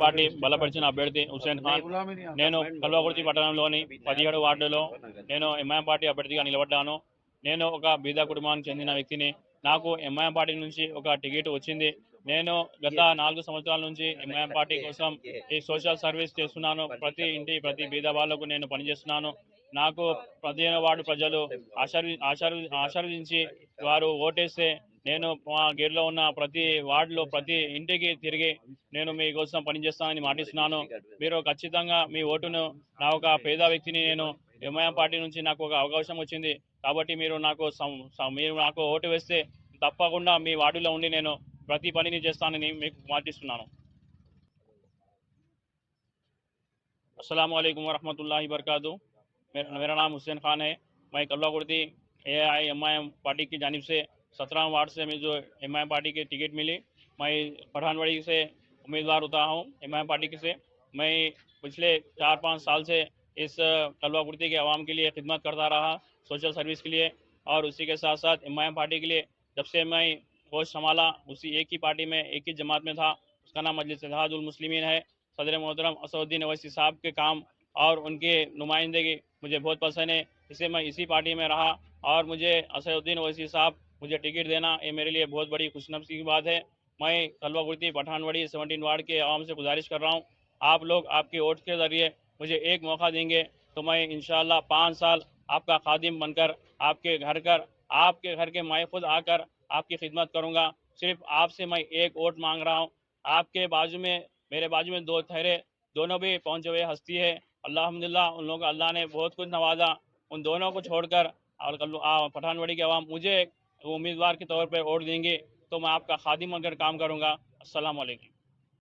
Party బలపరిచిన అభ్యర్థి హుసేన్ ఖాన్. నేను కల్వకుర్తి పట్టణంలోని పదిహేడు వార్డులో నేను ఎంఐఎం పార్టీ అభ్యర్థిగా నిలబడ్డాను. నేను ఒక బీద కుటుంబానికి చెందిన వ్యక్తిని. నాకు ఎంఐఎం పార్టీ నుంచి ఒక టికెట్ వచ్చింది. నేను గత నాలుగు సంవత్సరాల నుంచి ఎంఐఎం పార్టీ కోసం ఈ సోషల్ సర్వీస్ చేస్తున్నాను. ప్రతి ఇంటి ప్రతి బీద వాళ్ళకు నేను పనిచేస్తున్నాను. నాకు పదిహేను వార్డు ప్రజలు ఆశీర్వి ఆశీర్వి ఆశీర్వదించి వారు ఓటేస్తే నేను మా గేట్లో ఉన్న ప్రతి వార్డులో ప్రతి ఇంటికి తిరిగి నేను మీకోసం పనిచేస్తానని మాటిస్తున్నాను మీరు ఖచ్చితంగా మీ ఓటును నా ఒక పేద వ్యక్తిని నేను ఎంఐఎం పార్టీ నుంచి నాకు ఒక అవకాశం వచ్చింది కాబట్టి మీరు నాకు సం- సం- మీరు నాకు ఓటు వేస్తే తప్పకుండా మీ వార్డులో ఉండి నేను ప్రతి పనిని చేస్తానని మీకు మాటిస్తున్నాను अस्सलाम वालेकुम वरहमतुल्लाहि वबरकातुहू मेरा मेरा नाम हुसैन खान है मैं कल्ला kurti A I M I M party की जानिब से सत्रह वार्ड से मैं जो एम पार्टी की टिकट मिली, मैं पठानवाड़ी से उम्मीदवार होता हूँ एम पार्टी से। मैं पिछले चार पाँच साल से इस कलवा कुर्ती के आवाम के लिए खिदमत करता रहा, सोशल सर्विस के लिए, और उसी के साथ साथ एम पार्टी के लिए जब से मैं होश संभाला, उसी एक ही पार्टी में एक ही जमात में था, उसका नाम मजलिस मुस्लिमीन है। सदर मोहतरम असउद्दीन अवैसी साहब के काम और उनके नुमाइंदगी मुझे बहुत पसंद है इससे मैं इसी पार्टी में रहा और मुझे असउद्दीन अवैसी साहब مجھے ٹکٹ دینا، یہ میرے لیے بہت بڑی خوش نفسی کی بات ہے۔ میں کلوا کرتی پٹھانواڑی سیونٹین وارڈ کے عوام سے گزارش کر رہا ہوں۔ آپ لوگ آپ کے ووٹ کے ذریعے مجھے ایک موقع دیں گے تو میں انشاءاللہ پانچ سال آپ کا خادم بن کر، آپ کے گھر کر، آپ کے گھر کے میں خود آ کر آپ کی خدمت کروں گا۔ صرف آپ سے میں ایک ووٹ مانگ رہا ہوں۔ آپ کے بازو میں، میرے بازو میں دو تھہرے دونوں بھی پہنچے ہوئے ہستی ہے۔ الحمد للہ ان لوگوں کو اللہ نے بہت کچھ نوازا۔ ان دونوں کو چھوڑ کر اور پٹھانواڑی کے عوام، مجھے मुझे उम्मीदवार के तौर पर वोट देंगे तो मैं आपका खादिम बनकर काम करूँगा अस्सलाम वालेकुम